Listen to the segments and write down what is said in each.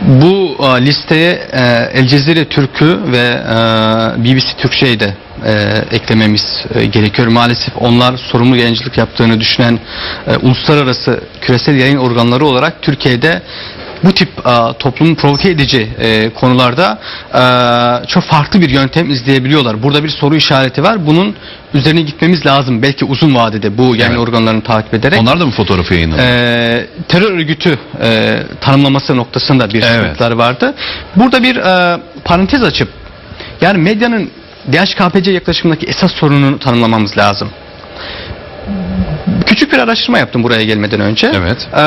Bu e, listeye e, El Cezire Türk'ü ve e, BBC Türkçe'yi de e, eklememiz e, gerekiyor. Maalesef onlar sorumlu yayıncılık yaptığını düşünen e, uluslararası küresel yayın organları olarak Türkiye'de bu tip e, toplumu provoke edici e, konularda e, çok farklı bir yöntem izleyebiliyorlar. Burada bir soru işareti var. Bunun üzerine gitmemiz lazım. Belki uzun vadede bu yayın Evet. organlarını takip ederek. Onlar da mı fotoğrafı yayınladı? Ee, terör örgütü e, tanımlaması noktasında bir Evet. sıkıntılar vardı. Burada bir e, parantez açıp yani medyanın DHKPC yaklaşımındaki esas sorununu tanımlamamız lazım. Küçük bir araştırma yaptım buraya gelmeden önce. Evet. Ee,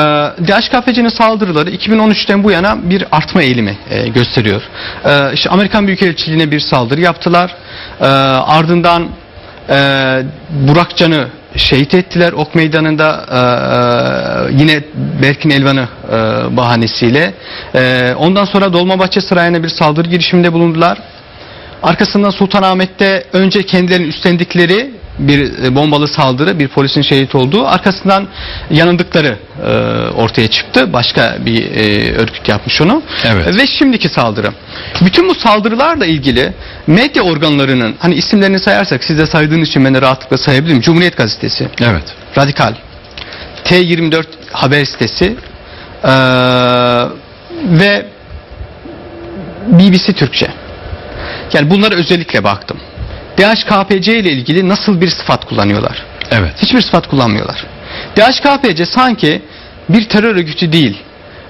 DHKPC'nin saldırıları 2013'ten bu yana bir artma eğilimi e, gösteriyor. Ee, işte Amerikan Büyükelçiliğine bir saldırı yaptılar. Ee, ardından e, Burak Can'ı şehit ettiler Ok Meydanı'nda e, e, yine Berkin Elvan'ı e, bahanesiyle. E, ondan sonra Dolmabahçe Sarayı'na bir saldırı girişiminde bulundular. Arkasından Sultanahmet'te önce kendilerinin üstlendikleri bir e, bombalı saldırı, bir polisin şehit olduğu, arkasından yanıldıkları e, ortaya çıktı. Başka bir e, örgüt yapmış onu. Evet. Ve şimdiki saldırı. Bütün bu saldırılarla ilgili medya organlarının, hani isimlerini sayarsak siz de saydığınız için ben de rahatlıkla sayabilirim. Cumhuriyet Gazetesi, Evet. Radikal, T24 haber sitesi eee, ve BBC Türkçe. Yani bunlara özellikle baktım. DHKPC ile ilgili nasıl bir sıfat kullanıyorlar? Evet. Hiçbir sıfat kullanmıyorlar. DHKPC sanki bir terör örgütü değil.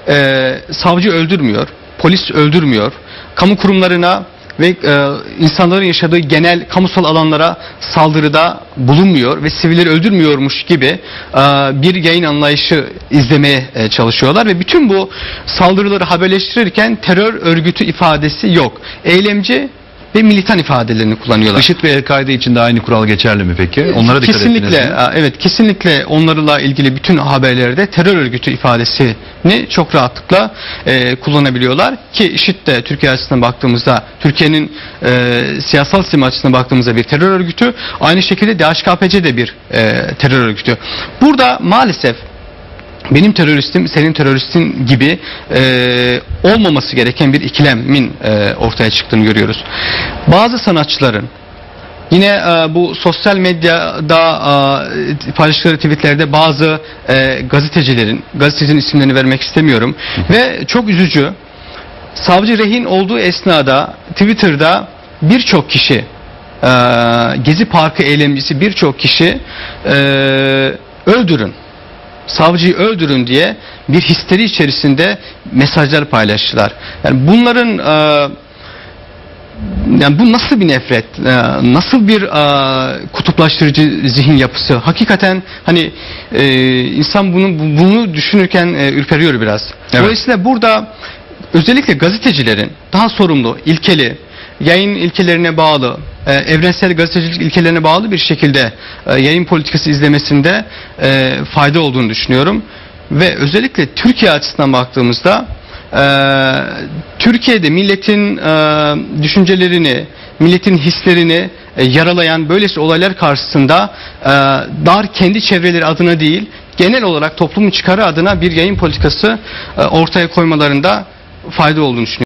Eee, savcı öldürmüyor, polis öldürmüyor, kamu kurumlarına ve e, insanların yaşadığı genel kamusal alanlara saldırıda bulunmuyor ve sivilleri öldürmüyormuş gibi e, bir yayın anlayışı izlemeye e, çalışıyorlar ve bütün bu saldırıları haberleştirirken terör örgütü ifadesi yok. Eylemci ve militan ifadelerini kullanıyorlar. IŞİD ve El-Kaide için de aynı kural geçerli mi peki? Onlara dikkat kesinlikle ettiniz mi? evet kesinlikle onlarla ilgili bütün haberlerde terör örgütü ifadesini çok rahatlıkla e, kullanabiliyorlar ki IŞİD de Türkiye açısından baktığımızda Türkiye'nin e, siyasal sistemi açısından baktığımızda bir terör örgütü aynı şekilde DHKPC de bir e, terör örgütü. Burada maalesef benim teröristim senin teröristin gibi e, olmaması gereken bir ikilemin e, ortaya çıktığını görüyoruz. Bazı sanatçıların Yine e, bu sosyal medyada e, paylaştıkları tweetlerde bazı e, gazetecilerin, gazetecinin isimlerini vermek istemiyorum ve çok üzücü. Savcı rehin olduğu esnada Twitter'da birçok kişi e, Gezi Parkı eylemcisi birçok kişi e, öldürün savcıyı öldürün diye bir histeri içerisinde mesajlar paylaştılar. Yani bunların e, yani bu nasıl bir nefret, e, nasıl bir e, kutuplaştırıcı zihin yapısı? Hakikaten hani e, insan bunu bunu düşünürken ürperiyor biraz. Evet. Dolayısıyla burada özellikle gazetecilerin daha sorumlu, ilkeli, yayın ilkelerine bağlı, e, evrensel gazetecilik ilkelerine bağlı bir şekilde e, yayın politikası izlemesinde e, fayda olduğunu düşünüyorum. Ve özellikle Türkiye açısından baktığımızda Türkiye'de milletin düşüncelerini, milletin hislerini e, yaralayan böylesi olaylar karşısında dar kendi çevreleri adına değil, genel olarak toplumun çıkarı adına bir yayın politikası ortaya koymalarında fayda olduğunu düşünüyorum.